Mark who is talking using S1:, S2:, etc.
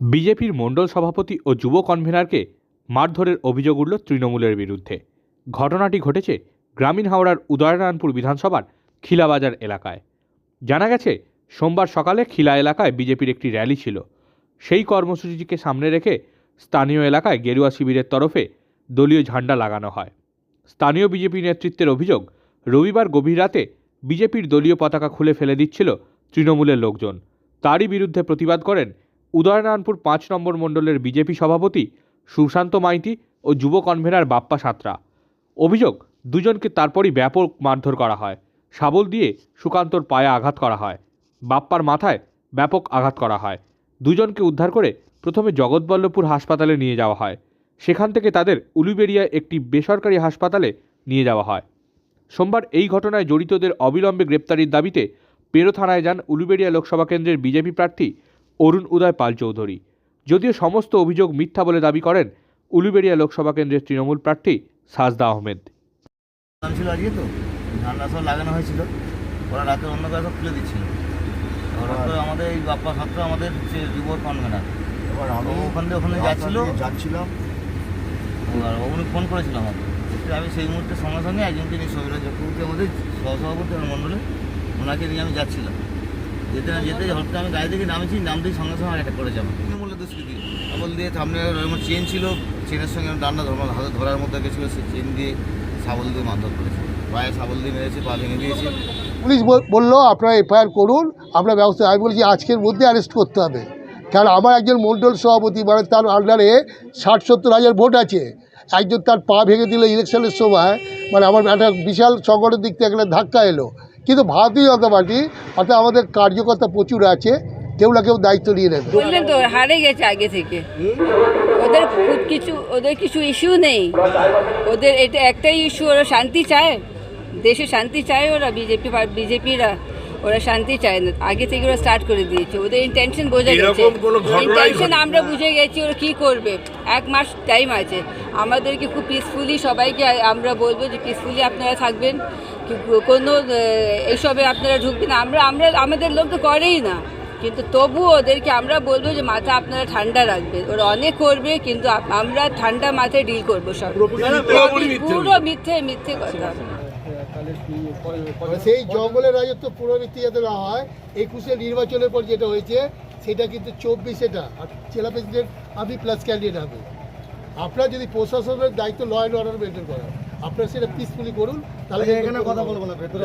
S1: বিজেপির মণ্ডল সভাপতি ও যুব কনভেনারকে মারধরের অভিযোগ উঠল তৃণমূলের বিরুদ্ধে। ঘটনাটি ঘটেছে গ্রামীণ হাওড়ার উদয়নারায়ণপুর বিধানসভার খিলাবাজার এলাকায়। জানা গেছে, সোমবার সকালে খিলা এলাকায় বিজেপির একটি র্যালি ছিল। সেই কর্মসূচিকে সামনে রেখে স্থানীয় এলাকায় গেরুয়া শিবিরের তরফে দলীয় ঝান্ডা লাগানো হয়। স্থানীয় বিজেপি নেতৃত্বের অভিযোগ, রবিবার গভীর রাতে বিজেপির দলীয় পতাকা খুলে ফেলে দিচ্ছিল তৃণমূলের লোকজন। তারই বিরুদ্ধে প্রতিবাদ করেন উদয়নারায়ণপুর পাঁচ নম্বর মণ্ডলের বিজেপি সভাপতি সুশান্ত মাইতি ও যুব কনভেনার বাপ্পা সাঁতরা। অভিযোগ, দুজনকে তারপরই ব্যাপক মারধর করা হয়। শাবল দিয়ে সুকান্তর পায়ে আঘাত করা হয়। বাপ্পার মাথায় ব্যাপক আঘাত করা হয়। দুজনকে উদ্ধার করে প্রথমে জগৎবল্লভপুর হাসপাতালে নিয়ে যাওয়া হয়। সেখান থেকে তাদের উলুবেড়িয়া একটি বেসরকারি হাসপাতালে নিয়ে যাওয়া হয়। সোমবার এই ঘটনায় জড়িতদের অবিলম্বে গ্রেপ্তারির দাবিতে পেরো থানায় যান উলুবেড়িয়া লোকসভা কেন্দ্রের বিজেপি প্রার্থী অরুণ উদয় পাল চৌধুরী। যদিও সমস্ত অভিযোগ মিথ্যা বলে দাবি করেন উলুবেড়িয়া লোকসভা কেন্দ্রের তৃণমূল প্রার্থী সাজদা আহমেদ।
S2: নাম ছিল আজকে তো ঠান্ডা সব লাগানো হয়েছিল। ওরা রাতে অন্য কাজ সব খুলে দিচ্ছিল। তো আমাদের এই বাপ্পা ছাত্র আমাদের কনভেনার
S3: এবার আমি
S2: ওখান দিয়ে ওখানে যাচ্ছিল।
S3: দিয়ে যাচ্ছিলাম।
S2: আর উনি ফোন করেছিল আমাকে। আমি সেই মুহূর্তে সঙ্গে সঙ্গে একজনকে নিয়ে সবিরা চক্রবর্তী আমাদের সহসভাপতি আমার মণ্ডলে ওনাকে নিয়ে আমি যাচ্ছিলাম। যেতে না যেতে হঠাৎ আমি গাড়ি থেকে নামেছি নামতেই সঙ্গে সঙ্গে অ্যাটাক করে যাব। তৃণমূলের দুষ্কৃতি সাবল দিয়ে সামনে আমার চেন ছিল চেনের সঙ্গে আমার ডান্ডা হাতে ধরার মধ্যে গেছিল সে চেন দিয়ে সাবল দিয়ে মারধর করেছে। পায়ে সাবল দিয়ে মেরেছে পা ভেঙে দিয়েছে।
S3: পুলিশ বলল আপনারা এফআইআর করুন আপনার ব্যবস্থা আমি বলছি আজকের মধ্যে অ্যারেস্ট করতে হবে। কারণ আমার একজন মণ্ডল সভাপতি মানে তার আন্ডারে ষাট সত্তর হাজার ভোট আছে। একজন তার পা ভেঙে দিল ইলেকশনের সময় মানে আমার একটা বিশাল সংগঠনের দিক থেকে একটা ধাক্কা এলো। কিন্তু ভারতীয় জনতা পার্টি অর্থাৎ আমাদের কার্যকর্তা প্রচুর আছে কেউ না কেউ দায়িত্ব নিয়ে নেবে।
S4: বললেন তো হারে গেছে আগে থেকে। ওদের খুব কিছু ওদের কিছু ইস্যু নেই। ওদের এটা একটাই ইস্যু ওরা শান্তি চায়। দেশে শান্তি চায় ওরা বিজেপি বিজেপিরা। ওরা শান্তি চায় না। আগে থেকে ওরা স্টার্ট করে দিয়েছে। ওদের ইন্টেনশন বোঝা গেছে ইন্টেনশন আমরা বুঝে গেছি ওরা কী করবে। এক মাস টাইম আছে। আমাদেরকে খুব পিসফুলি সবাইকে আমরা বলব যে পিসফুলি আপনারা থাকবেন। কোনো এইসবে আপনারা ঢুকবেন আমরা আমরা আমাদের লোক তো করেই না। কিন্তু তবু ওদেরকে আমরা বলব যে মাথা আপনারা ঠান্ডা রাখবেন। ওরা অনেক করবে কিন্তু আমরা ঠান্ডা মাথায় ডিল করব সব। পুরো মিথ্যে মিথ্যে কথা।
S3: সেই জঙ্গলের রাজত্ব পুনরাবৃত্তি যাতে না হয় একুশে নির্বাচনের পর যেটা হয়েছে সেটা কিন্তু চব্বিশেটা। আর জেলা প্রেসিডেন্ট আমি প্লাস ক্যান্ডিডেট হবে। আপনার যদি প্রশাসনের দায়িত্ব ল অ্যান্ড অর্ডার মেনটেন করা আপনারা সেটা পিসফুলি করুন তাহলে এখানে কথা বলব না ভেতরে